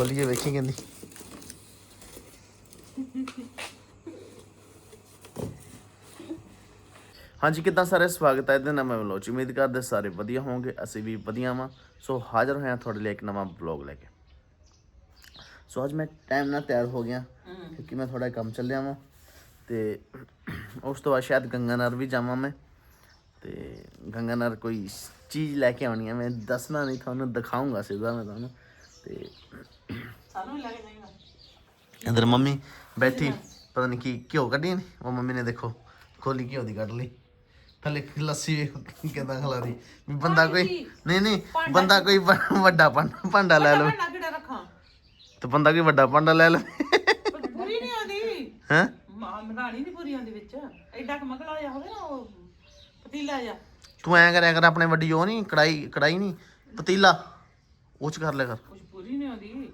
ਖੋਲੀਏ, ਵੇਖੀ ਕਹਿੰਦੀ ਹਾਂਜੀ, ਕਿੱਦਾਂ ਸਾਰੇ? ਸਵਾਗਤ ਹੈ ਇਹਦੇ ਨਵੇਂ ਵਲੋਗ ਚ। ਉਮੀਦ ਕਰਦੇ ਸਾਰੇ ਵਧੀਆ ਹੋਵੋਗੇ, ਅਸੀਂ ਵੀ ਵਧੀਆ ਵਾਂ। ਸੋ, ਹਾਜ਼ਰ ਹੋਇਆ ਤੁਹਾਡੇ ਲਈ ਇੱਕ ਨਵਾਂ ਵਲੌਗ ਲੈ ਕੇ। ਸੋ, ਅੱਜ ਮੈਂ ਟਾਈਮ ਨਾਲ ਤਿਆਰ ਹੋ ਗਿਆ, ਕਿਉਂਕਿ ਮੈਂ ਥੋੜਾ ਕੰਮ ਚੱਲਿਆ ਵਾਂ। ਤੇ ਉਸ ਤੋਂ ਬਾਅਦ ਸ਼ਾਇਦ ਗੰਗਾਨਗਰ ਵੀ ਜਾਵਾਂ ਮੈਂ। ਤੇ ਗੰਗਾਨਗਰ ਕੋਈ ਚੀਜ਼ ਲੈ ਕੇ ਆਉਣੀ ਹੈ ਮੈਂ ਦੱਸਣਾ ਨਹੀਂ, ਤੁਹਾਨੂੰ ਦਿਖਾਉਂਗਾ ਸਿੱਧਾ ਮੈਂ ਤੁਹਾਨੂੰ। ਤੇ ਸਾਨੂੰ ਵੀ ਲੱਗ ਜਾਏਗਾ। ਅੰਦਰ ਮੰਮੀ ਬੈਠੀ ਪਤਾ ਨਹੀਂ ਕੀ ਘਿਓ ਕੱਢੀ ਨੇ? ਉਹ ਮੰਮੀ ਨੇ ਦੇਖੋ ਖੋਲੀ ਘਿਓ ਦੀ ਕੱਢ ਲਈ। ਥੱਲੇ ਲੱਸੀ ਵੀ ਕਿਦਾਂ ਖਲਾਰੀ। ਵੀ ਬੰਦਾ ਕੋਈ ਨਹੀਂ ਨਹੀਂ ਬੰਦਾ ਕੋਈ ਵ- ਵੱਡਾ ਭਾਂਡਾ ਭਾਂਡਾ ਲੈ ਲਵੇ। ਭਾਂਡਾ ਕਿਹੜਾ ਰੱਖਾਂ? ਤੇ ਬੰਦਾ ਕੋਈ ਵੱਡਾ ਭਾਂਡਾ ਲੈ ਲਵੇ। ਪਰ ਪੂਰੀ ਨਹੀਂ ਆਉਂਦੀ। ਹੈ? ਮਾਂ ਮਧਾਣੀ ਨਹੀਂ ਪੂਰੀ ਆਉਂਦੀ ਵਿੱਚ। ਐਡਾ ਕ ਮਗਲਾ ਹੋਵੇ ਨਾ ਉਹ ਪਤੀਲਾ ਜਾ ਤੂੰ ਐਂ ਕਰਿਆ ਕਰ ਆਪਣੇ ਵੱਡੀ ਉਹ ਨਹੀਂ ਕੜਾਈ ਕੜਾਈ ਨਹੀਂ ਪਤੀਲਾ। ਉਹ ਚ ਕਰ ਲਿਆ ਕਰ। ਕੁਝ ਪੂਰੀ ਨਹੀਂ ਆਉਂਦੀ।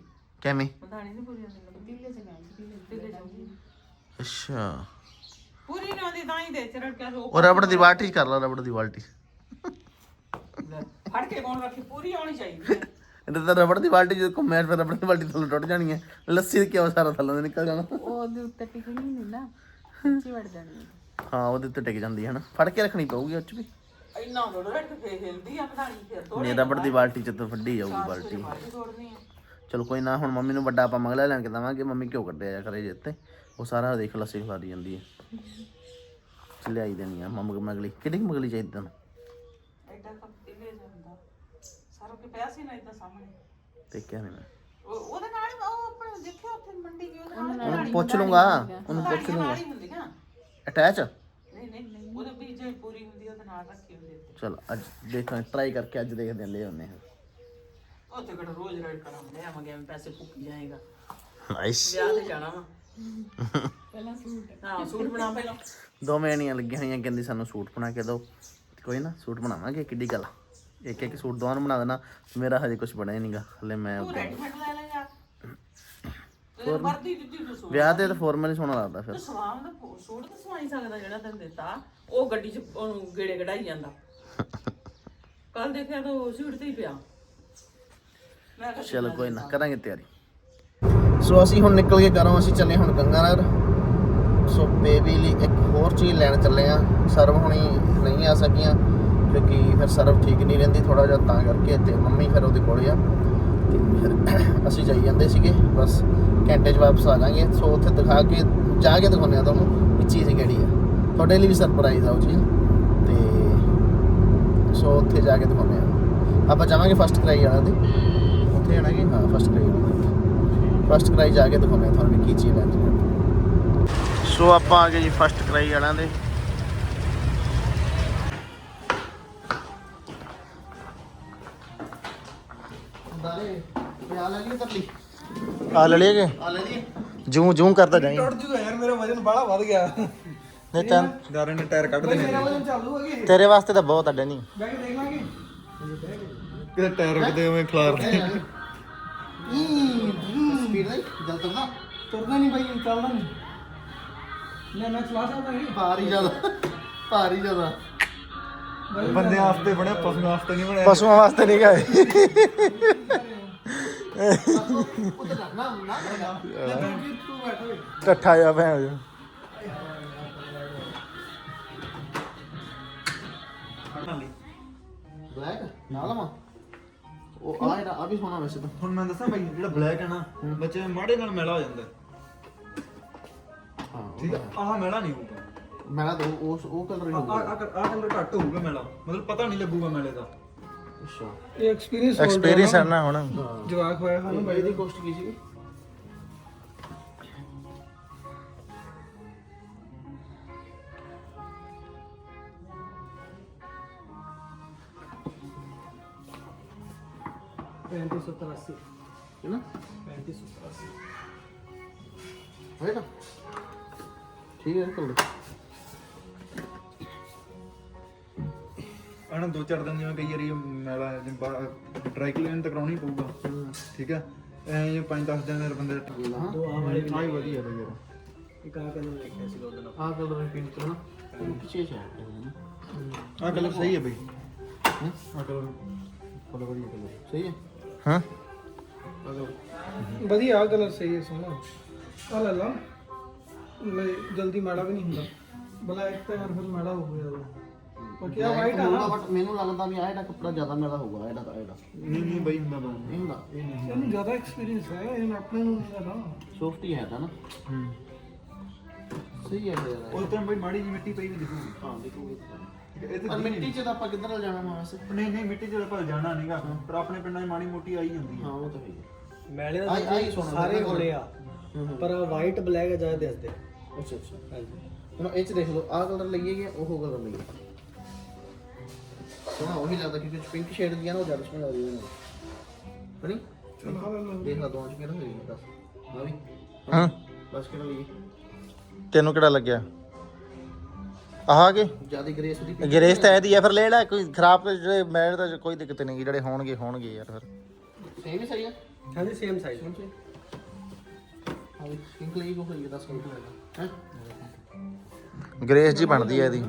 ਕਿਵੇਂ? ਮਧਾਣੀ ਨਹੀਂ ਪੂਰੀ ਆਉਂਦੀ ਪਤੀਲੇ ਚ ਗਾਂ ਪਤੀਲੇ ਜਾਊਗੀ ਅੱਛਾ। ਪੂਰੀ ਨਹੀਂ ਆਉਂਦੀ ਤਾਂ ਹੀ ਦੇ ਚਰੜ ਕੇ ਉਹ ਉਹ ਰਬੜ ਦੀ ਬਾਲਟੀ ਚ ਕਰ ਲਾ ਰਬੜ ਦੀ ਬਾਲਟੀ। ਫੜ ਕੇ ਕੌਣ ਰੱਖੀ ਪੂਰੀ ਆਉਣੀ ਚਾਹੀਦੀ ਹੈ। ਇਹਦੇ ਤਾਂ ਰਬੜ ਦੀ ਬਾਲਟੀ ਜਦੋਂ ਘੁੰਮਿਆ ਫਿਰ ਰਬੜ ਦੀ ਬਾਲਟੀ ਥੱਲੇ ਟੁੱਟ ਜਾਣੀ ਹੈ। ਲੱਸੀ ਦੇ ਕਿਉਂ ਸਾਰਾ ਥੱਲੇ ਨਿਕਲ ਜਾਣਾ। ਉਹਦੇ ਉੱਤੇ ਟਿਕਣੀ ਨਹੀਂ ਨਾ ਸੱਚੀ ਵੜ ਜਾਣੀ ਹੈ। ਹਾਂ ਉਹਦੇ ਉੱਤੇ ਟਿਕ ਜਾਂਦੀ ਹੈ ਨਾ। ਫੜ ਕੇ ਰੱਖਣੀ ਪਊਗੀ ਉਹ ਚ ਵੀ। ਇੰਨਾ ਥੋੜਾ ਰੱਖ ਕੇ ਫੇਰ ਹਿਲਦੀ ਆ ਮਧਾਣੀ ਫਿਰ ਤੋੜ ਨਹੀਂ ਰਬੜ ਦੀ ਬਾਲਟੀ ਚ ਤਾਂ ਵੱਡੀ ਜਾਊਗੀ ਬਾਲਟੀ। ਮਾਰੀ ਤੋੜਨੀ ਆ ਚਲੋ ਕੋਈ ਨਾ ਹੁਣ ਮੰਮੀ ਨੂੰ ਵੱਡਾ ਆਪਾਂ ਮੰਗਲਾ ਲੈਣ ਕੇ ਦਵਾਂਗੇ ਮੰਮੀ ਕਿਉਂ ਕੱਢਿਆ ਜਾ ਕਰੇ ਜਿੱਤੇ ਉਹ ਸਾਰਾ ਦੇਖ ਲੱਸੀ ਖਲਾਰੀ ਜਾਂਦੀ ਹੈ ਲਿਆਈ ਦੇਣੀ ਆ ਮੰਮ ਮਗਲੀ। ਕਿਹੜੀ ਮਗਲੀ ਚਾਹੀਦੀ ਤੈਨੂੰ? ਐਡਾ ਕ ਪਤੀਲੇ ਚ ਹੁੰਦਾ ਸਾਰਾ ਕੇ ਪਿਆ ਸੀ ਨਾ ਇਦਾਂ ਸਾਹਮਣੇ। ਦੇਖਿਆ ਨਹੀਂ ਮੈਂ। ਉਹ- ਉਹਦੇ ਨਾਲ ਹੀ ਉਹ ਆਪਣੇ ਦੇਖਿਆ ਉੱਥੇ ਮੰਡੀ ਗਈ ਉਹਦੇ ਨਾਲ ਉਹਨੂੰ ਪੁੱਛ ਲੂੰਗਾ ਉਹਨੂੰ ਪੁੱਛ ਪੁੱਛ ਲੂੰਗਾ ਨਾਲ ਹੀ ਹੁੰਦੀਆਂ ਅਟੈਚ ਨਹੀਂ ਨਹੀਂ ਨਹੀਂ ਉਹਦੇ ਵੀ ਜੇ ਪੂਰੀ ਹੁੰਦੀ ਉਹਦੇ ਨਾਲ ਰੱਖੀ ਹੁੰਦੀ ਉੱਤੇ ਚਲ ਅੱਜ ਦੇਖਾਂ ਟਰਾਈ ਕਰਕੇ ਅੱਜ ਦੇਖਦੇ ਹਾਂ ਲੈ ਆਉਂਦੇ ਹਾਂ। ਉੱਥੇ ਕਿਹੜਾ ਰੋਜ਼ ਰੈਡ ਕਰਾਉਂਦੇ ਆ ਮਗੇ ਪੈਸੇ ਭੁੱਕ ਜਾਏਗਾ। ਨਾਈਸ ਵਿਆਹ ਤੇ ਜਾਣਾ ਵਾ। ਪਹਿਲਾਂ ਸੂਟ। ਹਾਂ ਸੂਟ ਬਣਾ ਪਹਿਲਾਂ। ਦੋਵੇਂ ਜਣੀਆਂ ਲੱਗੀਆਂ ਹੋਈਆਂ ਕਹਿੰਦੀ ਸਾਨੂੰ ਸੂਟ ਬਣਾ ਕੇ ਦਿਓ। ਕੋਈ ਨਾ ਸੂਟ ਬਣਾਵਾਂਗੇ ਕਿੱਡੀ ਗੱਲ ਆ। ਇੱਕ ਇੱਕ ਸੂਟ ਦੋਵਾਂ ਨੂੰ ਬਣਾ ਦੇਣਾ ਮੇਰਾ ਹਜੇ ਕੁਝ ਬਣਿਆ ਨਹੀਂਗਾ ਹਲੇ ਮੈਂ ਤੂੰ ਉੱਦਾਂ- ਰੈਡੀਮੇਡ ਲੈ ਲੈ ਯਾਰ। ਤੇ ਵਰਦੀ ਦਿੱਤੀ ਤੂੰ ਸੂਟ ਵਿਆਹ ਤੇ ਤਾਂ ਫਾਰਮਲ ਹੀ ਸੋਹਣਾ ਲੱਗਦਾ ਫਿਰ। ਤੂੰ ਸਵਾਮ ਦਾ ਫੋ- ਸੂਟ ਤਾਂ ਸਵਾਈ ਸਕਦਾ ਜਿਹੜਾ ਤੈਨੂੰ ਦਿੱਤਾ। ਉਹ ਗੱਡੀ 'ਚ ਉਹਨੂੰ ਗੇੜੇ ਕਢਾਈ ਜਾਂਦਾ। ਕੱਲ ਦੇਖਿਆ ਤਾਂ ਉਹ ਸੂਟ ਤੇ ਹੀ ਪਿਆ। ਚਲੋ ਕੋਈ ਨਾ ਕਰਾਂਗੇ ਤਿਆਰੀ। ਸੋ ਅਸੀਂ ਹੁਣ ਨਿਕਲ ਕੇ ਘਰੋਂ ਅਸੀਂ ਚੱਲੇ ਹੁਣ ਗੰਗਾਨਗਰ। ਸੋ ਬੇਬੀ ਲਈ ਇੱਕ ਹੋਰ ਚੀਜ਼ ਲੈਣ ਚੱਲੇ ਆ। ਸਰਵ ਹੁਣੀ ਨਹੀਂ ਆ ਸਕੀਆਂ ਕਿਉਂਕਿ ਫਿਰ ਸਰਵ ਠੀਕ ਨਹੀਂ ਰਹਿੰਦੀ ਥੋੜਾ ਜਿਹਾ ਤਾਂ ਕਰਕੇ ਤੇ ਮੰਮੀ ਫਿਰ ਉਹਦੇ ਕੋਲੇ ਆ। ਤੇ ਫਿਰ ਅਸੀਂ ਜਾਈ ਜਾਂਦੇ ਸੀਗੇ ਬਸ ਘੰਟੇ 'ਚ ਵਾਪਸ ਆ ਜਾਾਂਗੇ। ਸੋ ਉੱਥੇ ਦਿਖਾ ਕੇ ਜਾ ਕੇ ਦਿਖਾਉਂਦੇ ਆ ਤੁਹਾਨੂੰ ਵੀ ਚੀਜ਼ ਕਿਹੜੀ ਆ। ਤੁਹਾਡੇ ਲਈ ਵੀ ਸਰਪ੍ਰਾਈਜ਼ ਆ ਉਹ ਚੀਜ਼। ਤੇ ਸੋ ਉੱਥੇ ਜਾ ਕੇ ਦਿਖਾਉਂਦੇ ਆ। ਆਪਾਂ ਜਾਵਾਂਗੇ ਫਸਟ ਕਰਾਈ ਵਾਲਾ ਦੇ ਉੱਥੇ ਜਾਣਾ ਕਿ? ਹਾਂ ਫਸਟ ਕਰਾਈ ਵਾਲਾ ਫਸਟ ਕਰਾਈ ਜਾ ਕੇ ਦਿਖਾਉਂਦੇ ਆ ਤੁਹਾਨੂੰ ਕੀ ਚੀਜ਼ ਲੈਣੀ ਹੈ। ਸੋ ਆਪਾਂ ਆ ਗਏ ਜੀ ਫਸਟ ਕਰਾਈ ਵਾਲਿਆਂ ਦੇ। ਆ ਲੈ ਲਈਏ ਆ ਲੈ ਲਈਏ ਜੂੰ ਜੂੰ ਕਰਦਾ ਜਾਈਂ। ਟੁੱਟ ਜੂਗਾ ਯਾਰ ਮੇਰਾ ਵਜਨ ਬੜਾ ਵੱਧ ਗਿਆ। ਨਹੀਂ ਤਾਂ ਦਾਰੇ ਨੇ ਟਾਇਰ ਕੱਢ ਦੇਣੇ। ਤੇਰੇ ਵਾਸਤੇ ਤਾਂ ਬਹੁਤ ਅੱਡੇ ਨਹੀਂ ਬੈਗ ਦੇਖ ਲਾਂਗੇ। ਕਿਤੇ ਟਾਇਰ ਕਿਤੇ ਉਵੇਂ ਖਲਾਰਦੇ। ਸਪੀਡ ਨਹੀਂ ਜਲ ਤੁਰਨਾ ਤੁਰਦਾ ਨਹੀਂ ਬਾਈ ਚੱਲਦਾ ਨਹੀਂ ਲੈ ਮੈਂ ਚਲਾ ਸਕਦਾ ਨਹੀਂ ਭਾਰੀ ਜ਼ਿਆਦਾ ਭਾਰੀ ਜ਼ਿਆਦਾ। ਬੰਦੇ ਵਾਸਤੇ ਬਣਿਆ ਪਸ਼ੂ ਵਾਸਤੇ ਨਹੀਂ ਬਣਿਆ। ਪਸ਼ੂਆਂ ਵਾਸਤੇ ਨਹੀਂ ਗਏ ਲੈ ਬਾਕੀ ਤੂੰ ਬੈਠ ਓਏ ਟੱਠਾ ਜਾ ਭੈਣ ਜੋ ਬਲੈਕ ਨਾਲ ਮਾ ਉਹ ਆ ਇਹਦਾ ਆ ਵੀ ਸੋਨਾ ਵੈਸੇ ਤਾਂ। ਹੁਣ ਮੈਂ ਦੱਸਾਂ ਬਾਈ ਜਿਹੜਾ ਬਲੈਕ ਹੈ ਨਾ ਬੱਚੇ ਮਾੜੇ ਨਾਲ ਮੈਲਾ ਹੋ ਜਾਂਦਾ। ਹਾਂ ਠੀਕ ਹੈ। ਆਹ ਮੈਲਾ ਨਹੀਂ ਹੋਊਗਾ। ਮੈਂ ਤਾਂ ਉਸ ਉਹ ਕਲਰ ਹੀ ਆ ਹੋਊਗਾ। ਆ ਆ ਕਲਰ ਘੱਟ ਹੋਊਗਾ ਮੈਲਾ। ਮਤਲਬ ਪਤਾ ਨਹੀਂ ਲੱਗੂਗਾ ਮੈਲੇ ਦਾ। ਅੱਛਾ। ਇਹ ਐਕਸਪੀਰੀਅੰਸ ਐਕਸਪੀਰੀਅੰਸ ਹੈ ਨਾ ਹੁਣ। ਜਵਾਕ ਹੋਇਆ ਸਾਨੂੰ ਬਾਈ ਦੀ। ਕੋਸਟ ਕੀ ਸੀ ਪੈਂਤੀ ਸੱਤਰ ਅੱਸੀ ਹੈ ਨਾ ਪੈਂਤੀ ਸੱਤਰ ਅੱਸੀ ਹੈ ਨਾ ਠੀਕ ਹੈ ਕਲਰ ਆਣਾ ਦੋ ਚਾਰ ਦਿਨ ਜਿਵੇਂ ਕਈ ਵਾਰੀ ਮੈਲਾ ਡਰਾਈ ਕਲੀਨ ਤਾਂ ਕਰਾਉਣੀ ਪਊਗਾ। ਠੀਕ ਹੈ? ਐ ਜੇ 5-10 ਦਿਨ ਦੇ ਬੰਦੇ ਹਾਂ। ਦੋ ਆ ਵਾਲੇ ਵੀ ਵਧੀਆ ਬਈ ਯਾਰ ਇੱਕ ਆ ਕਲਰ ਦੇਖਿਆ ਸੀ ਉਹਦੇ ਨਾਲ ਆ ਕਲਰ ਹੈ ਪਿੰਕ ਨਾ ਪਿੱਛੇ ਹੈ ਆ ਕਲਰ ਸਹੀ ਹੈ ਬਈ। ਹਾਂ? ਆ ਕਲਰ ਕਲਰ ਵਧੀਆ ਕਲਰ। ਸਹੀ ਹੈ? ਹਾਂ। ਵਧੀਆ ਕਲਰ ਸਹੀ ਹੈ ਸੋਹਣਾ ਆ ਲੈ ਲਾ। ਲੈ ਜਲਦੀ ਮਾੜਾ ਵੀ ਨਹੀਂ ਹੁੰਦਾ। ਬਲੈਕ ਤਾਂ ਯਾਰ ਫਿਰ ਮਾੜਾ ਹੋ ਗਿਆ ਉਹ ਬਾਕੀ ਆ ਵਾਈਟ ਆ ਨਾ। ਬਟ ਮੈਨੂੰ ਲੱਗਦਾ ਵੀ ਆਹ ਜਿਹੜਾ ਕੱਪੜਾ ਜ਼ਿਆਦਾ ਮੇਰਾ ਹੋਊਗਾ ਇਹਦਾ ਇਹਦਾ ਨਹੀਂ ਨਹੀਂ ਬਈ ਹੁੰਦਾ ਬਾ ਨਹੀਂ ਹੁੰਦਾ। ਇਹਨੂੰ ਜ਼ਿਆਦਾ ਐਕਸਪੀਰੀਅੰਸ ਹੈ ਇਹ ਆਪਣੇ ਨੂੰ ਨਹੀਂ ਹੈਗਾ ਸੌਫਟੀ ਹੈ ਤਾਂ ਨਾ। ਹੂੰ। ਸਹੀ ਹੈ ਯਾਰ। ਉਹ ਤਾਂ ਬਈ ਮਾੜੀ ਜੀ ਮਿੱਟੀ ਪਈ ਵੀ ਦਿਖੂਗੀ ਹਾਂ ਦੇਖੋ ਠੀਕ ਹੈ, ਇਹ ਤੇ ਪਰ ਮਿੱਟੀ 'ਚ ਤਾਂ ਆਪਾਂ ਕਿੱਧਰ ਜਾਣਾ ਵਾ ਵੈਸੇ? ਨਹੀਂ ਨਹੀਂ ਮਿੱਟੀ ਚ ਆਪਾਂ ਜਾਣਾ ਨਹੀਂਗਾ ਪਰ ਆਪਣੇ ਪਿੰਡਾਂ 'ਚ ਮਾੜੀ ਮੋਟੀ ਆਈ ਜਾਂਦੀ ਹਾਂ ਹੈ ਉਹ ਤਾਂ ਹੈ। ਮੈਲੇ ਸੋਹਣਾ ਸਾਰੇ ਹੋਣੇ ਆ। ਪਰ ਵਾਈਟ ਬਲੈਕ ਜ਼ਿਆਦਾ ਦਿਸਦੇ ਅੱਛਾ ਅੱਛਾ। ਹਾਂਜੀ। ਹੁਣ ਇਹ 'ਚ ਦੇਖ ਲਓ ਆਹ ਕਲਰ ਲਈਏ ਕਿ ਉਹ ਕਲਰ ਲਈਏ? ਸੋਹਣਾ ਉਹੀ ਲੱਗਦਾ ਕਿਉਂਕਿ ਪਿੰਕ ਸ਼ੇਡ ਦੀਆਂ ਨਾ ਉਹ ਜ਼ਿਆਦਾ ਸੋਹਣਾ ਲੱਗਦੀ ਹੈ ਹਣੀ ਚਲ ਹਾਂ ਲੈ ਦੇਖ ਲਾ ਦੋਵਾਂ 'ਚ ਕਿਹੜਾ ਹੋਏਗਾ ਦੱਸ। ਹਾਂ ਵੀ। ਹਾਂ। ਬਸ ਕਿਹੜਾ ਲਈਏ? ਤੈਨੂੰ ਕਿਹੜਾ ਲੱਗਿਆ? ਆਹ ਕੇ? ਜ਼ਿਆਦਾ ਗ੍ਰੇਸ ਦੀ ਗਰੇਸ ਤਾਂ ਇਹਦੀ ਆ ਫਿਰ ਲੈ ਲੈ ਕੋਈ ਖਰਾਬ ਜਿਹੜੇ ਮੈਲ ਤਾਂ ਕੋਈ ਦਿੱਕਤ ਨਹੀਂ ਜਿਹੜੇ ਹੋਣਗੇ ਹੋਣਗੇ ਯਾਰ ਫਿਰ। ਸੇਮ ਹੀ ਸਹੀ ਆ? ਹਾਂਜੀ ਸੇਮ ਸਾਈਜ਼ ਹਾਂ ਵੀ ਪਿੰਕ ਲਈ ਕੋ ਹੋਏਗਾ ਦੱਸ ਮਿੰਟ ਹੈ? ਗਰੇਸ ਜੀ ਬਣਦੀ ਹੈ ਇਹਦੀ।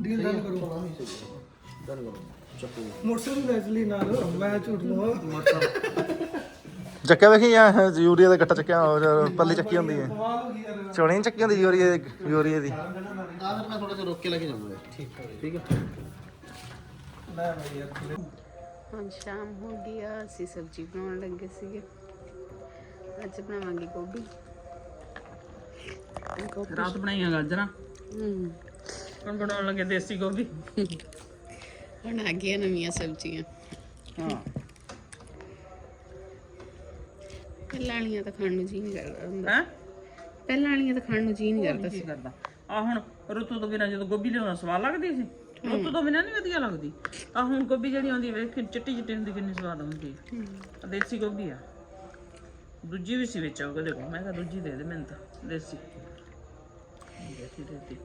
ਡੀਲ ਡਨ ਕਰੋ। ਡਨ ਕਰੋ ਚੱਕੋ। ਮੋਟਰਸਾਈਕਲ ਨਾਲ ਮੈਂ ਝੂਠ ਲਵਾਂ ਚੱਕਿਆ ਵੇਖੀ ਆ ਯੂਰੀਆ ਦਾ ਗੱਟਾ ਚੱਕਿਆ ਪੱਲੀ ਚੱਕੀ ਹੁੰਦੀ ਹੈ ਚੋਣੀ ਨੀ ਚੱਕੀ ਹੁੰਦੀ ਯੂਰੀਆ ਦੀ ਯੂਰੀਆ ਦੀ? ਆ ਫਿਰ ਮੈਂ ਥੋੜਾ ਜਿਹਾ ਰੋਕ ਕੇ ਲੈ ਕੇ ਜਾਵਾਂਗਾ ਠੀਕ ਹੈ ਠੀਕ ਹੈ ਲੈ ਭਾਈ ਯਾਰ ਹੁਣ ਸ਼ਾਮ ਹੋ ਗਈ ਆ ਅਸੀਂ ਸਬਜ਼ੀ ਬਣਾਉਣ ਲੱਗੇ ਸੀਗੇ। ਅੱਜ ਬਣਾਵਾਂਗੇ ਗੋਭੀ। ਗੋਭੀ। ਰਾਤ ਬਣਾਈਆਂ ਗਾਜਰਾਂ ਹੂੰ। ਹੁਣ ਬਣਾਉਣ ਲੱਗੇ ਦੇਸੀ ਗੋਭੀ। ਹੁਣ ਆ ਗਈਆਂ ਨਵੀਆਂ ਸਬਜ਼ੀਆਂ। ਹਾਂ। ਵਾਲੀਆਂ ਤਾਂ ਖਾਣ ਨੂੰ ਜੀ ਨਹੀਂ ਕਰਦਾ ਹੁੰਦਾ। ਹੈ? ਪਹਿਲਾਂ ਵਾਲੀਆਂ ਤਾਂ ਖਾਣ ਨੂੰ ਜੀ ਨਹੀਂ ਕਰਦਾ ਕੀ ਕਰਦਾ। ਆ ਹੁਣ ਰੁੱਤੂ ਤੋਂ ਬਿਨਾਂ ਜਦੋਂ ਗੋਭੀ ਲਿਆਉਣਾ ਸਵਾਦ ਲੱਗਦੀ ਸੀ? ਰੁੱਤੂ ਤੋਂ ਬਿਨਾਂ ਨਹੀਂ ਵਧੀਆ ਲੱਗਦੀ। ਆ ਹੁਣ ਗੋਭੀ ਜਿਹੜੀ ਆਉਂਦੀ ਵੇਖ ਕਿ ਚਿੱਟੀ ਚਿੱਟੀ ਹੁੰਦੀ ਕਿੰਨੀ ਸਵਾਦ ਹੁੰਦੀ ਆ ਦੇਸੀ ਗੋਭੀ ਆ। ਦੂਜੀ ਵੀ ਸੀ ਵਿੱਚ ਉਹਦੇ ਕੋਲ ਮੈਂ ਕਿਹਾ ਦੂਜੀ ਦੇ ਦੇ ਮੈਨੂੰ ਤਾਂ ਦੇਸੀ। ਦੇਸੀ ਦੇਸੀ।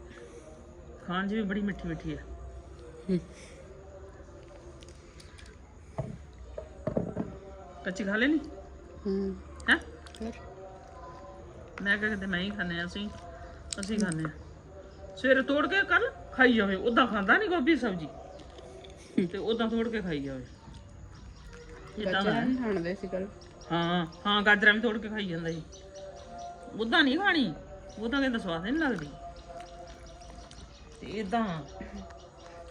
ਖਾਣ 'ਚ ਵੀ ਬੜੀ ਮਿੱਠੀ ਮਿੱਠੀ ਆ। ਕੱਚੀ ਖਾ ਲੈਣੀ? ਹੂੰ। ਹੈ? ਮੈਂ ਕਿਹਾ ਕਿਤੇ ਮੈਂ ਹੀ ਖਾਣੇ ਅਸੀਂ ਅਸੀਂ ਖਾਣੇ ਸਵੇਰੇ ਤੋੜ ਕੇ ਕੱਲ ਖਾਈ ਜਾਵੇ ਉਦਾਂ ਖਾਂਦਾ ਨਹੀਂ ਗੋਭੀ ਸਬਜੀ। ਤੇ ਉਦਾਂ ਤੋੜ ਕੇ ਖਾਈ ਜਾਵੇ। ਖਾਣਦੇ ਸੀ ਕੱਲ ਹਾਂ ਹਾਂ ਗਾਜਰਾਂ ਵੀ ਤੋੜ ਕੇ ਖਾਈ ਜਾਂਦਾ ਜੀ ਉਦਾਂ ਨਹੀਂ ਖਾਣੀ ਉਦਾਂ ਕਹਿੰਦਾ ਸਵਾਦ ਨਹੀਂ ਲੱਗਦੀ। ਤੇ ਇਦਾਂ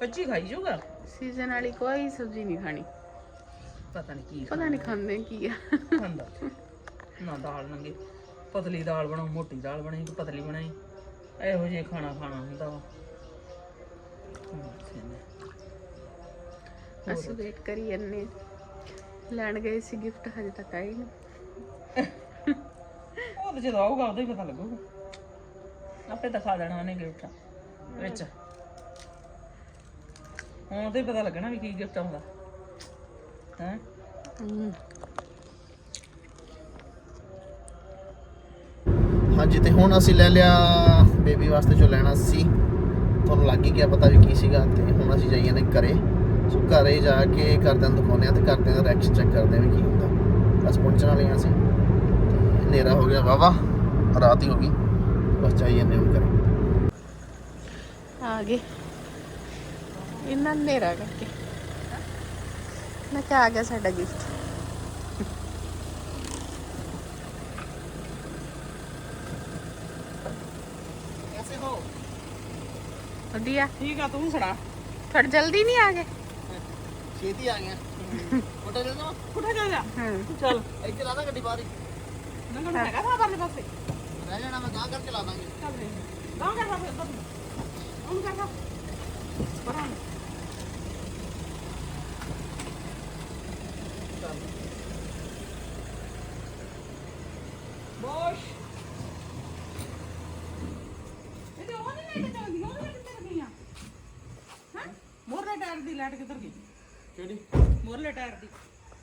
ਕੱਚੀ ਖਾਈ ਜਾਊਗਾ? ਸੀਜ਼ਨ ਵਾਲੀ ਕੋਈ ਸਬਜ਼ੀ ਨਹੀਂ ਖਾਣੀ। ਪਤਾ ਨਹੀਂ ਕੀ ਪਤਾ ਨਹੀਂ ਖਾਂਦੇ ਕੀ ਆ। ਖਾਂਦਾ। ਨਾ ਦਾਲ ਮੰਗੇ। ਪਤਲੀ ਦਾਲ ਬਣਾਓ ਮੋਟੀ ਦਾਲ ਬਣਾਈ ਕਿ ਪਤਲੀ ਬਣਾਈ? ਇਹੋ ਜਿਹਾ ਖਾਣਾ ਖਾਣਾ ਹੁੰਦਾ ਵਾ। ਅਸੀਂ ਵੇਟ ਕਰੀ ਜੰਨੇ ਲੈਣ ਗਏ ਸੀ ਗਿਫਟ ਹਜੇ ਤੱਕ ਆਈ ਨਹੀਂ ਉਹ ਤਾਂ ਜਦੋਂ ਆਊਗਾ ਉਦੋਂ ਹੀ ਪਤਾ ਲੱਗੂਗਾ। ਆਪੇ ਦਿਖਾ ਦੇਣਾ ਉਹਨੇ ਗਿਫਟ ਵਿੱਚ। ਹੁਣ ਤੇ ਪਤਾ ਲੱਗਣਾ ਵੀ ਕੀ ਗਿਫਟ ਆਉਂਦਾ। ਹੈ? ਹਾਂਜੀ ਤੇ ਹੁਣ ਅਸੀਂ ਲੈ ਲਿਆ ਬੇਬੀ ਵਾਸਤੇ ਜੋ ਲੈਣਾ ਸੀ। ਤੁਹਾਨੂੰ ਲੱਗ ਹੀ ਗਿਆ ਪਤਾ ਵੀ ਕੀ ਸੀਗਾ ਤੇ ਹੁਣ ਅਸੀਂ ਜਾਈਏ ਨੇ ਘਰੇ। ਸੋ ਘਰੇ ਜਾ ਕੇ ਘਰਦਿਆਂ ਨੂੰ ਦਿਖਾਉਂਦੇ ਆ ਤੇ ਘਰਦਿਆਂ ਦਾ ਰਿਐਕਸ਼ਨ ਚੈੱਕ ਕਰਦੇ ਆ ਵੀ ਕੀ ਹੁੰਦਾ। ਬਸ ਪਹੁੰਚਣ ਵਾਲੇ ਹਾਂ ਅਸੀਂ। ਹਨੇਰਾ ਹੋ ਗਿਆ ਵਾਵਾ ਰਾਤ ਹੀ ਹੋ ਗਈ। ਬਸ ਜਾਈਏ ਨੇ ਹੁਣ ਘਰੇ। ਆ ਗਏ। ਇੰਨਾ ਹਨੇਰਾ ਕਰਕੇ। ਮੈਂ ਕਿਹਾ ਆ ਗਿਆ ਸਾਡਾ ਗਿਫਟ ਵਧੀਆ। ਠੀਕ ਆ ਤੂੰ ਸੁਣਾ। ਥੋੜਾ ਜਲਦੀ ਨਹੀਂ ਆ ਗਏ? ਛੇਤੀ ਆ ਗਿਆ ਫੋਟੋ ਦੇ ਦੋ ਉੱਠ ਜਾ ਜਾ। ਹਾਂ। ਚੱਲ। ਇੱਥੇ ਲਾ ਦਾਂ ਗੱਡੀ ਬਾਹਰ ਹੀ। ਨੰਗਣ ਹੈਗਾ ਤਾਂ ਪਰਲੇ ਪਾਸੇ? ਰਹਿ ਜਾਣਾ ਮੈਂ ਗਾਂ ਕਰਕੇ ਲਾ ਦਾਂਗੇ। ਚੱਲ ਦੇ ਗਾਂ ਕਰ ਲਾ ਫਿਰ ਉੱਧਰ ਨੂੰ। ਉਹਨੂੰ ਕਰ ਲਾ। ਪਰਾਂ ਨੂੰ। ਚੱਲ। ਬੋਸ਼ ਇਹ ਤੇ ਉਹ ਨਹੀਂ ਲੈ ਕੇ ਚੱਲਦੀ ਉਹ ਲੈ ਕਿੱਧਰ ਗਈਆਂ ਹਾਂ ਮੋਰਲੇ ਟਾਇਰ ਦੀ ਲਾਈਟ ਕਿੱਧਰ ਗਈ ਕਿਹੜੀ ਮੋਰਲੇ ਟਾਇਰ ਦੀ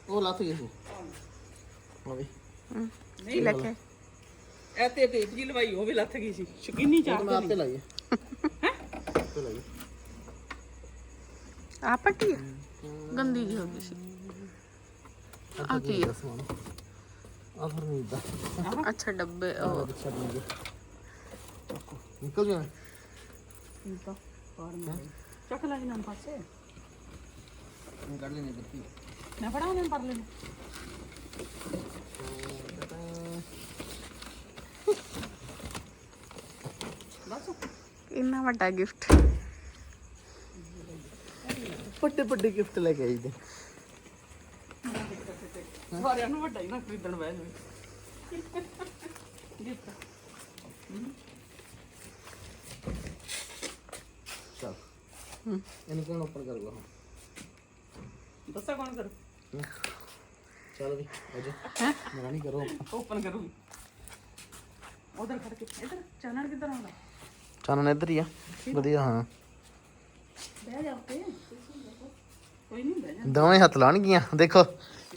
ਉਹ ਲੱਥ ਗਈ ਸੀ ਉਹ ਵੀ ਕੀ ਲੱਗੇ ਇਹ ਤੇ ਟੇਪ ਜੀ ਲਵਾਈ ਉਹ ਵੀ ਲੱਥ ਗਈ ਸੀ ਸ਼ਕੀਨੀ ਉਹ ਚਾਹ ਤਾਂ ਮੈਂ ਆਪੇ ਲਾਈ ਹੈ ਆਪੇ ਲਾਈ ਆ ਪੱਟੀ ਆ? ਗੰਦੀ ਜੀ ਹੋ ਗਈ ਸੀ ਆ ਕੀ ਆ? ਆ ਫਿਰ ਨਹੀਂ ਦਾ ਅੱਛਾ ਡੱਬੇ ਉਹ ਛੱਡ ਦੇ ਨਿਕਲ ਜਾ ਤਾਂ ਪਾਰ ਚੱਕ ਲੈ ਇਹਨਾਂ ਪਾਸੇ ਕੱਢ ਲੈਣੇ ਬੱਤੀ ਮੈਂ ਫੜਾ ਉਹਨੇ ਪਰਲੇ ਨੂੰ? ਬਸ ਇੰਨਾ ਵੱਡਾ ਗਿਫਟ ਵੱਡੇ ਵੱਡੇ ਗਿਫਟ ਲੈ ਕੇ ਆਈ ਦੇ। ਸਾਰਿਆਂ ਨੂੰ ਵੱਡਾ ਹੀ ਨਾ ਖਰੀਦਣ ਬਹਿ ਜਾਵੇ। ਗਿਫਟ ਚਲ। ਇਹਨੂੰ ਕੌਣ ਓਪਨ ਕਰੂਗਾ ਹੁਣ? ਦੱਸਾ ਕੌਣ ਕਰੂ? ਚਲ ਵੀ ਅਜੇ ਮੇਰਾ ਨਹੀਂ ਕਰੋ। ਓਪਨ ਕਰੂਗੀ ਉਧਰ ਖੜ ਕੇ ਇਧਰ ਚਾਨਣ ਕਿੱਧਰ ਆਉਂਦਾ? ਚਾਨਣ ਇੱਧਰ ਹੀ ਆ। ਵਧੀਆ ਹਾਂ। ਬਹਿ ਜਾ ਉੱਤੇ। ਕੋਈ ਨਹੀਂ ਬਹਿ ਜਾ। ਦੋਵੇਂ ਹੱਥ ਲਾਣਗੀਆਂ ਦੇਖੋ।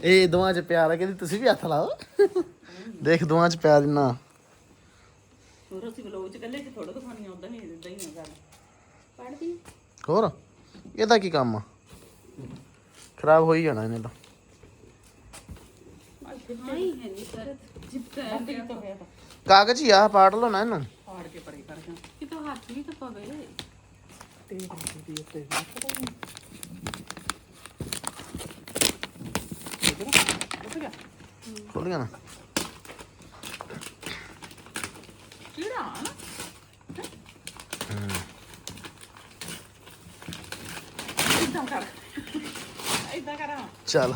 ਇਹ ਦੋਵਾਂ 'ਚ ਪਿਆਰ ਹੈ ਕਹਿੰਦੀ ਤੁਸੀਂ ਵੀ ਹੱਥ ਲਾਓ। ਦੇਖ ਦੋਵਾਂ 'ਚ ਪਿਆਰ ਇੰਨਾ। ਹੋਰ ਅਸੀਂ ਬਲੌਗ ਚ ਕੱਲੇ ਚ ਥੋੜਾ ਦਿਖਾਣੀ ਆਉਂਦਾ ਨਹੀਂ ਇਦਾਂ ਹੀ ਆ ਗੱਲ। ਪੜਦੀ ਹੋਰ? ਇਹਦਾ ਕੀ ਕੰਮ ਆ? ਖਰਾਬ ਹੋ ਹੀ ਜਾਣਾ ਇਹਨੇ ਤਾਂ। ਕਾਗਜ਼ ਹੀ ਆ, ਪਾੜ ਲਓ ਨਾ ਇਹਨੂੰ। ਫਾੜ ਕੇ ਪਰੇ ਕਰ ਜਾ ਕਿਤੋਂ ਹੱਥ ਵੀ ਤਾਂ ਪਵੇ ਤੇ ਦੀ ਉੱਤੇ ਉੱਠ ਗਿਆ ਖੁੱਲ ਗਿਆ ਨਾ। ਕੀੜਾ ਨਾ ਇਦਾਂ ਕਰ ਇਦਾਂ ਕਰਾਂ। ਚੱਲ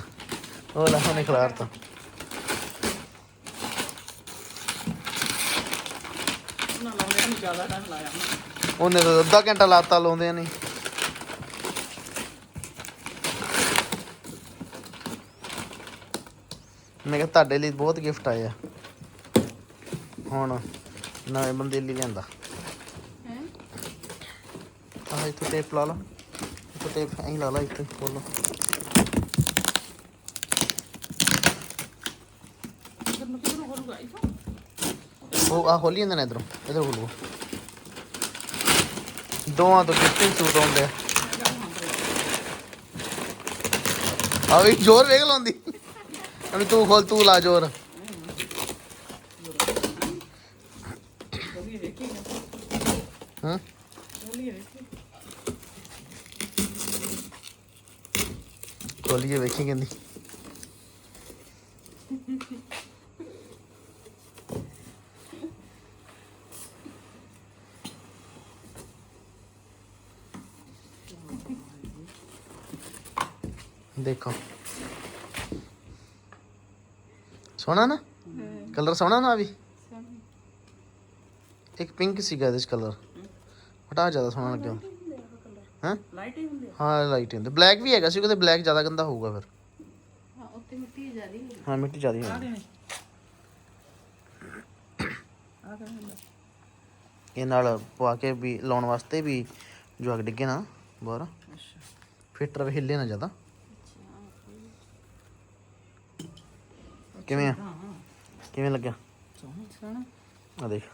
ਉਹ ਲੈ ਉਹਨੇ ਖਿਲਾਰਤਾ ਨਾ ਲਾਉਂਦੇ ਨੂੰ ਜ਼ਿਆਦਾ ਟਾਈਮ ਲਾਇਆ ਨਾ। ਉਹਨੇ ਤਾਂ ਅੱਧਾ ਘੰਟਾ ਲਾਤਾ ਲਾਉਂਦੇ ਨਹੀਂ ਮੈਂ ਕਿਹਾ ਤੁਹਾਡੇ ਲਈ ਬਹੁਤ ਗਿਫਟ ਆਏ ਆ। ਹੁਣ ਨਵੇਂ ਬੰਦੇ ਲਈ ਲਿਆਂਦਾ। ਹੈ? ਆਹ ਇੱਥੇ ਟੇਪ ਲਾ ਲਾ। ਇੱਥੇ ਟੇਪ ਐਂ ਲਾ ਲਾ ਇੱਥੇ ਖੋਲੋ ਇਧਰ ਨੂੰ ਇਥੋਂ ਉਹ ਆ ਖੋਲੀ ਜਾਂਦੇ ਨੇ ਇਧਰੋਂ ਇਧਰ ਖੋਲੋ ਦੋਵਾਂ ਤੋਂ ਗਿਫਟਿੰਗ ਸੂਟ ਆਉਂਦੇ ਆ ਆ ਵੀ ਜ਼ੋਰ ਵੇਖ ਲਾਉਂਦੀ ਅਭੀ ਤੂੰ ਖੋਲ ਤੂੰ ਲਾ ਜ਼ੋਰ ਬੋਲੀ ਵੇਖੀ ਹਾਂ ਖੋਲੀਏ ਵੇਖੀ ਕਹਿੰਦੀ ਦੇਖੋ। ਸੋਹਣਾ ਨਾ? ਕਲਰ ਸੋਹਣਾ ਨਾ ਵੀ? ਇੱਕ ਪਿੰਕ ਸੀਗਾ ਇਹਦੇ ਚ ਕਲਰ। ਹਟਾ ਜ਼ਿਆਦਾ ਸੋਹਣਾ ਲੱਗਿਆ। ਹਾਂ ਲਾਈਟ ਹੀ? ਹੁੰਦੀ ਹਾਂ ਲਾਈਟ ਹੁੰਦੇ। ਬਲੈਕ ਵੀ ਹੈਗਾ ਸੀ ਉਹਦੇ ਬਲੈਕ ਜ਼ਿਆਦਾ ਗੰਦਾ ਹੋਊਗਾ ਫਿਰ। ਹਾਂ ਉੱਤੇ ਮਿੱਟੀ ਜ਼ਿਆਦੀ ਹੈ ਮਿੱਟੀ ਜ਼ਿਆਦਾ ਇਹ ਨਾਲ ਪਵਾ ਕੇ ਵੀ ਲਾਉਣ ਵਾਸਤੇ ਵੀ ਜਵਾਕ ਡਿੱਗੇ ਨਾ ਬਾਹਰ। ਅੱਛਾ। ਫਿੱਟ ਰਵੇ ਹਿੱਲੇ ਨਾ ਜ਼ਿਆਦਾ। ਕਿਵੇਂ ਆ? ਕਿਵੇਂ ਲੱਗਿਆ? ਸੋਹਣਾ ਸੋਹਣਾ ਆ ਦੇਖ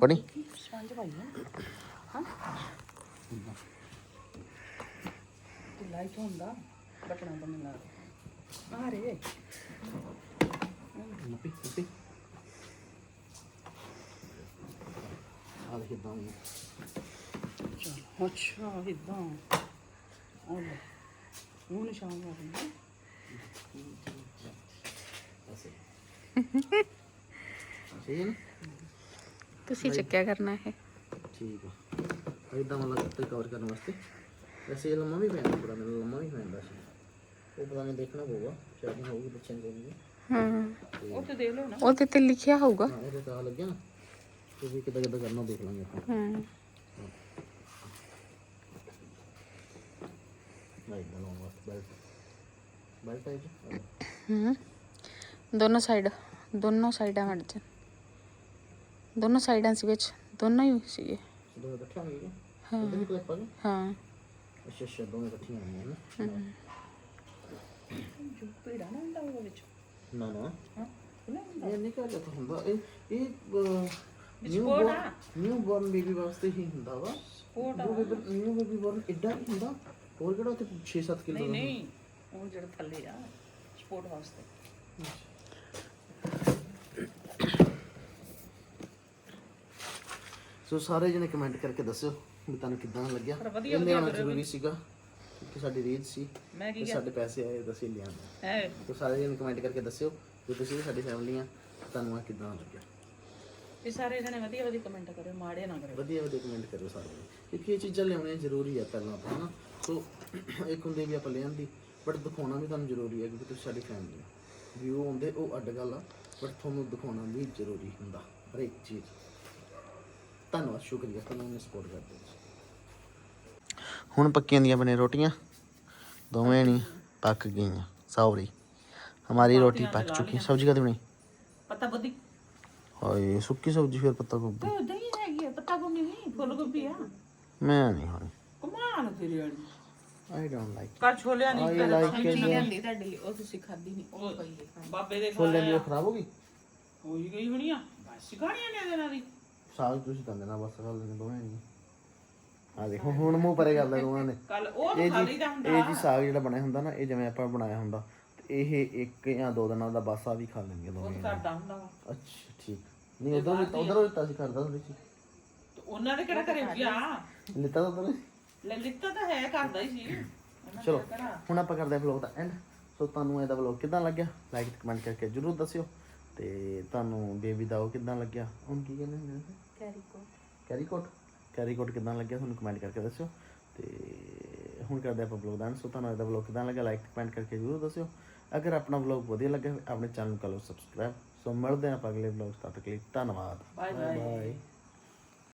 ਪੜੀ ਸਪੰਜ ਭਾਈ ਹਾਂ ਲਾਈਟ ਹੁੰਦਾ ਬਟਨਾ ਬੰਨ ਲਾ ਆ ਰੇ ਨੱਪੀ ਨੱਪੀ ਆ। ਦੇਖ ਇਦਾਂ ਚਲ ਅੱਛਾ, ਇਦਾਂ। ਆ ਲੈ ਨਿਸ਼ਾਨ ਲਾ ਦਿੰਦਾ। ਸਹੀ ਹੈ ਨਾ ਤੁਸੀਂ ਚੱਕਿਆ ਕਰਨਾ ਹੈ ਠੀਕ ਆ ਇਦਾਂ ਮਤਲਬ ਉੱਤੇ ਕਵਰ ਕਰਨ ਵਾਸਤੇ ਵੈਸੇ ਇਹ ਲੰਮਾ ਵੀ ਪੈਂਦਾ ਪੂਰਾ ਮੈਨੂੰ ਲੰਮਾ ਵੀ ਪੈਂਦਾ ਸੀ ਉਹ ਪਤਾ ਨਹੀਂ ਦੇਖਣਾ ਪਊਗਾ ਚਾਹੀਦੀ ਹੋਊਗੀ ਬੱਚਿਆਂ ਨੂੰ ਦੇਣੀ ਹਾਂ ਉਹ ਤੇ ਦੇਖ ਲਓ ਨਾ ਉਹਦੇ ਤੇ ਲਿਖਿਆ ਹੋਊਗਾ ਹਾਂ ਇਹਦੇ ਤਾਂ ਲੱਗਿਆ ਨਾ ਤੇ ਵੀ ਕਿੱਦਾਂ ਕਿੱਦਾਂ ਕਰਨਾ ਦੇਖ ਲਾਂਗੇ ਆਪਾਂ ਹਾਂ ਨਹੀਂ ਨਾ ਲਾਉਣ ਵਾਸਤੇ ਬੈਲਟ ਬੈਲਟ ਹੈ ਜੀ ਹਮ ਦੋਨੋਂ ਸਾਈਡ ਦੋਨੋਂ ਸਾਈਡਾਂ ਵੜ ਜਾ ਦੋਨੋਂ ਸਾਈਡਾਂ ਸੀ ਵਿੱਚ ਦੋਨੋਂ ਹੀ ਸੀਗੇ। ਦੋ ਇਕੱਠੇ ਹੋਣਗੇ ਹਾਂ। ਉਹਦੇ ਵੀ ਕਲਿੱਪ ਆ ਗਏ ਹਾਂ। ਅੱਛਾ ਅੱਛਾ ਦੋਵੇਂ ਇਕੱਠੀਆਂ ਹੋਣਗੀਆਂ ਨਾ। ਜੋ ਪੀੜਾ ਨਾ ਹੁੰਦਾ ਉਹਦੇ ਵਿੱਚ ਨਾ। ਨਾ ਹਾਂ ਇਹ ਨਹੀਂ ਕਰ ਜਾਂਦਾ ਹੁੰਦਾ। ਇਹ ਇਹ ਨਿਊ Sport ਬੋਰਨ ਆ। ਨਿਊ ਬੋਰਨ ਬੇਬੀ ਵਾਸਤੇ ਹੀ ਹੁੰਦਾ ਵਾ। ਕੋਟ ਨਿਊ ਬੇਬੀ ਬੋਰਨ ਐਡਾ ਹੀ ਹੁੰਦਾ? ਹੋਰ ਕਿਹੜਾ ਉੱਥੇ 6-7 ਕਿਲੋ ਨਹੀਂ ਨਹੀਂ ਉਹ ਜਿਹੜਾ ਥੱਲੇ ਆ ਸਪੋਰਟ ਵਾਸਤੇ। ਸੋ ਸਾਰੇ ਜਣੇ ਕਮੈਂਟ ਕਰਕੇ ਦੱਸਿਓ ਵੀ ਤੁਹਾਨੂੰ ਕਿੱਦਾਂ ਲੱਗਿਆ। ਪਰ ਵਧੀਆ ਇਹ ਵਧੀਆ ਲਿਆਉਣਾ ਕਰਿਓ ਜ਼ਰੂਰੀ ਸੀਗਾ ਕਿ ਸਾਡੀ ਰੀਚ ਸੀ ਮੈਂ ਕੀ ਤੇ ਸਾਡੇ ਪੈਸੇ ਆਏ ਤਾਂ ਅਸੀਂ ਲਿਆਂਦੇ ਹੈ। ਤੇ ਸਾਰੇ ਜਣੇ ਕਮੈਂਟ ਕਰਕੇ ਦੱਸਿਓ ਕਿ ਤੁਸੀਂ ਵੀ ਸਾਡੀ ਫੈਮਿਲੀ ਆ ਤੁਹਾਨੂੰ ਆ ਕਿਦਾਂ ਲੱਗਿਆ। ਇਹ ਸਾਰੇ ਜਣੇ ਵਧੀਆ ਵਧੀਆ ਕਮੈਂਟ ਕਰਿਓ ਮਾੜੇ ਨਾ ਕਰਿਓ। ਵਧੀਆ ਵਧੀਆ ਕਮੈਂਟ ਕਰਿਓ ਸਾਰੇ ਕਿਉਂਕਿ ਇਹ ਚੀਜ਼ਾਂ ਲਿਆਉਣੀਆਂ ਜ਼ਰੂਰੀ ਆ ਪਹਿਲਾਂ ਆਪਾਂ ਹਨਾ। ਸੋ ਇੱਕ ਹੁੰਦੀ ਵੀ ਆਪਾਂ ਲਿਆਂਦੀ ਬਟ ਦਿਖਾਉਣਾ ਵੀ ਤੁਹਾਨੂੰ ਜ਼ਰੂਰੀ ਹੈ ਕਿਉਂਕਿ ਤੁਸੀਂ ਸਾਡੀ ਫੈਮਿਲੀ ਵਿਊ ਹੁੰਦੇ ਉਹ ਅੱਡ ਗੱਲ ਆ ਬਟ ਤੁਹਾਨੂੰ ਦਿਖਾਉਣਾ ਵੀ ਜ਼ਰੂਰੀ ਹੁੰਦਾ ਹਰੇਕ ਚੀਜ਼। ਧੰਨਵਾਦ ਸ਼ੁਕਰੀਆ। ਤੁਹਾਨੂੰ ਸਪੋਰਟ ਕਰਦੇ ਹੋ ਹੁਣ ਪੱਕੀਆਂ ਦੀਆਂ ਬਣੇ ਰੋਟੀਆਂ। ਦੋਵੇਂ ਨਹੀਂ ਪੱਕ ਗਈਆਂ। ਸੌਰੀ। ਹਮਾਰੀ ਰੋਟੀ ਪੱਕ ਚੁੱਕੀ ਹੈ ਸਬਜ਼ੀ ਕਦੇ ਬਣੀ? ਪੱਤਾ ਬੁੱਧੀ ਹਾਏ ਸੁੱਕੀ ਸਬਜ਼ੀ ਫਿਰ ਪੱਤਾ ਗੋਭੀ। ਤੇ ਉਦਾਂ ਹੀ ਹੈਗੀ ਆ ਪੱਤਾ ਗੋਭੀ ਨਹੀਂ ਫੁੱਲ ਗੋਭੀ ਆ। ਮੈਂ ਨਹੀਂ ਖਾਣੀ। ਕਮਾਲ ਤੇਰੀ ਵਾਲੀ। ਆਈ ਡੋਨਟ ਲਾਈਕ ਕਰ ਛੋਲਿਆਂ ਦੀ ਆਈ ਲਾਈਕ ਲਿਆਂਦੀ ਤੁਹਾਡੇ ਲਈ ਉਹ ਤੁਸੀਂ ਖਾਧੀ ਨਹੀਂ ਉਹ ਪਈ ਹੈ। ਬਾਬੇ ਦੇ ਛੋਲੇ ਦੀ ਉਹ ਖਰਾਬ ਹੋ ਗਈ? ਹੋਈ ਗਈ ਹੋਣੀ ਆ। ਬਸ ਗਾਣੀਆਂ ਨੇ ਦੇਣਾ ਦੀ ਸਾਗ ਤੁਸੀਂ ਤਾਂ ਦੇਣਾ ਬਸ ਗੱਲ ਨਹੀਂ ਦੋਵੇਂ ਨਹੀਂ। ਆ ਦੇਖੋ ਹੁਣ ਮੂੰਹ ਪਰੇ ਕਰ ਲੈ ਦੋਵਾਂ ਨੇ। ਕੱਲ ਉਹ ਇਹ ਖਾ ਜੀ ਲਈਦਾ ਹੁੰਦਾ। ਇਹ ਜੀ ਸਾਗ ਜਿਹੜਾ ਬਣਿਆ ਹੁੰਦਾ ਨਾ ਇਹ ਜਿਵੇਂ ਆਪਾਂ ਬਣਾਇਆ ਹੁੰਦਾ ਤੇ ਇਹ ਇੱਕ ਜਾਂ ਦੋ ਦਿਨਾਂ ਦਾ ਬਾਸਾ ਵੀ ਖਾ ਲੈਣਗੇ ਦੋਵੇਂ ਜਣੇ। ਕਰਦਾ ਹੁੰਦਾ ਵਾ। ਅੱਛਾ ਠੀਕ। ਨਹੀਂ ਉਧਰ ਵੀ ਉਧਰ ਵੀ ਤਾਂ ਸੀ ਕਰਦਾ ਹੁੰਦੀ ਸੀ ਤੇ ਉਹਨਾਂ ਦੇ ਕਿਹੜਾ ਘਰੇ ਗਿਆ ਲਿੱਤਾ ਤਾਂ ਉਧਰ ਲੈ ਲਿੱਤਾ ਤਾਂ ਹੈ ਕਰਦਾ ਹੀ ਸੀ। ਉਹਨਾਂ ਚਲੋ ਕਿਹੜਾ? ਹੁਣ ਆਪਾਂ ਕਰਦੇ ਹਾਂ ਵਲੌਗ ਦਾ ਐਂਡ ਸੋ ਤੁਹਾਨੂੰ ਇਹਦਾ ਵਲੌਗ ਕਿਦਾਂ ਲੱਗਿਆ? ਲਾਈਕ ਤੇ ਕਮੈਂਟ ਕਰਕੇ ਜਰੂਰ ਦੱਸਿਓ। ਤੇ ਤੁਹਾਨੂੰ ਬੇਬੀ ਦਾ ਉਹ ਕਿਦਾਂ ਲੱਗਿਆ? ਹੁਣ ਕੀ ਕਹਿੰਦੇ ਹੁੰਦੇ ਨੇ? ਕੈਰੀ ਕੋ ਕੈਰੀ ਕੋਟ ਕੈਰੀ ਕੋਟ ਕਿਦਾਂ ਲੱਗਿਆ ਤੁਹਾਨੂੰ ਕਮੈਂਟ ਕਰਕੇ ਦੱਸਿਓ। ਤੇ ਹੁਣ ਕਰਦੇ ਆਪਾਂ ਵਲੌਗ ਦਾ। ਸੋ ਤੁਹਾਨੂੰ ਇਹਦਾ ਵਲੌਗ ਕਿਦਾਂ ਲੱਗਿਆ ਲਾਈਕ ਕਮੈਂਟ ਕਰਕੇ ਜਰੂਰ ਦੱਸਿਓ। ਅਗਰ ਆਪਣਾ ਵਲੌਗ ਵਧੀਆ ਲੱਗਿਆ ਆਪਣੇ ਚੈਨਲ ਨੂੰ ਕਰ ਲਓ ਸਬਸਕ੍ਰਾਈਬ ਸੋ ਮਿਲਦੇ ਹਾਂ ਆਪਾਂ ਅਗਲੇ ਵਲੌਗ ਤੱਕ ਲਈ। ਧੰਨਵਾਦ। Bye bye